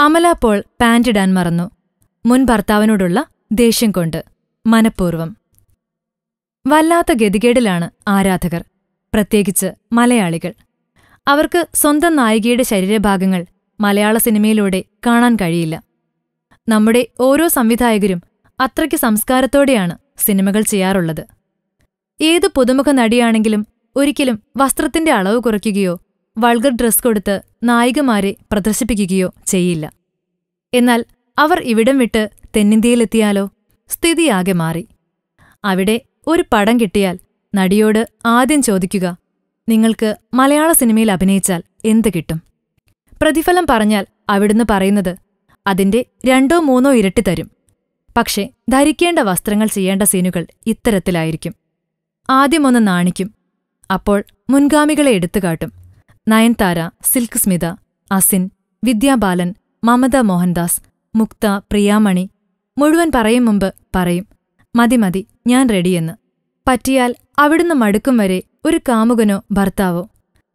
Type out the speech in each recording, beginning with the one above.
അമല പോൾ പാന്റിടാൻ മറന്നു. മുൻ ഭർത്താവിനോടുള്ള ദേഷ്യം കൊണ്ട് മനഃപൂർവം വല്ലാത്ത ഗതികേടിലാണ് ആരാധകർ പ്രത്യേകിച്ച് മലയാളികൾ. അവർക്ക് സ്വന്തം നായികയുടെ ശരീരഭാഗങ്ങൾ മലയാള സിനിമയിലൂടെ കാണാൻ കഴിയില്ല. നമ്മുടെ ഓരോ സംവിധായകരും അത്രയ്ക്ക് സംസ്കാരത്തോടെയാണ് സിനിമകൾ ചെയ്യാറുള്ളത്. ഏത് പുതുമുഖ നടിയാണെങ്കിലും ഒരിക്കലും വസ്ത്രത്തിന്റെ അളവ് കുറയ്ക്കുകയോ വൾഗർ ഡ്രസ് കൊടുത്ത് നായികമാരെ പ്രദർശിപ്പിക്കുകയോ ചെയ്യില്ല. എന്നാൽ അവർ ഇവിടം വിട്ട് തെന്നിന്ത്യയിലെത്തിയാലോ? സ്ഥിതിയാകെ മാറി. അവിടെ ഒരു പടം കിട്ടിയാൽ നടിയോട് ആദ്യം ചോദിക്കുക നിങ്ങൾക്ക് മലയാള സിനിമയിൽ അഭിനയിച്ചാൽ എന്ത് കിട്ടും? പ്രതിഫലം പറഞ്ഞാൽ അവിടുന്ന് പറയുന്നത് അതിന്റെ രണ്ടോ മൂന്നോ ഇരട്ടി തരും. പക്ഷേ ധരിക്കേണ്ട വസ്ത്രങ്ങൾ ചെയ്യേണ്ട സീനുകൾ ഇത്തരത്തിലായിരിക്കും. ആദ്യമൊന്ന് നാണിക്കും അപ്പോൾ മുൻഗാമികളെ എടുത്തുകാട്ടും നയൻതാര സിൽക്ക് സ്മിത അസിൻ വിദ്യാബാലൻ മമത മോഹൻദാസ് മുക്ത പ്രിയാമണി. മുഴുവൻ പറയും മുമ്പ് പറയും. മതി മതി ഞാൻ റെഡിയെന്ന്. പറ്റിയാൽ അവിടുന്ന് മടുക്കും വരെ ഒരു കാമുകനോ ഭർത്താവോ.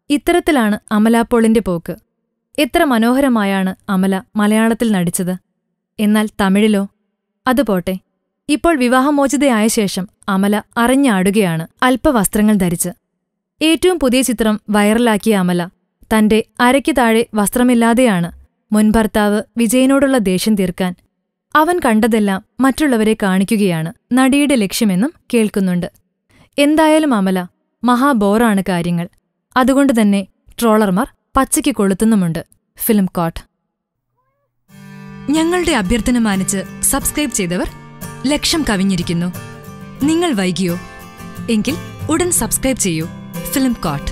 ഇത്തരത്തിലാണ് അമലാപ്പോളിന്റെ പോക്ക്. എത്ര മനോഹരമായാണ് അമല മലയാളത്തിൽ നടിച്ചത്. എന്നാൽ തമിഴിലോ? അതുപോട്ടെ ഇപ്പോൾ വിവാഹമോചിതയായ ശേഷം അമല അറിഞ്ഞാടുകയാണ് അല്പവസ്ത്രങ്ങൾ ധരിച്ച്. ഏറ്റവും പുതിയ ചിത്രം വൈറലാക്കിയ അമല. തന്റെ അരയ്ക്ക് താഴെ വസ്ത്രമില്ലാതെയാണ് മുൻഭർത്താവ് വിജയനോടുള്ള ദേഷ്യം തീർക്കാൻ. അവൻ കണ്ടതെല്ലാം മറ്റുള്ളവരെ കാണിക്കുകയാണ് നടിയുടെ ലക്ഷ്യമെന്നും കേൾക്കുന്നുണ്ട്. എന്തായാലും അമല മഹാബോറാണ് കാര്യങ്ങൾ. അതുകൊണ്ട് തന്നെ ട്രോളർമാർ പച്ചയ്ക്ക് കൊളുത്തുന്നുമുണ്ട്. Film coat. ഞങ്ങളുടെ അഭ്യർത്ഥന മാനിച്ച് സബ്സ്ക്രൈബ് ചെയ്തവർ ലക്ഷം കവിഞ്ഞിരിക്കുന്നു. നിങ്ങൾ വൈകിയോ? എങ്കിൽ ഉടൻ സബ്സ്ക്രൈബ് ചെയ്യൂ. Film coat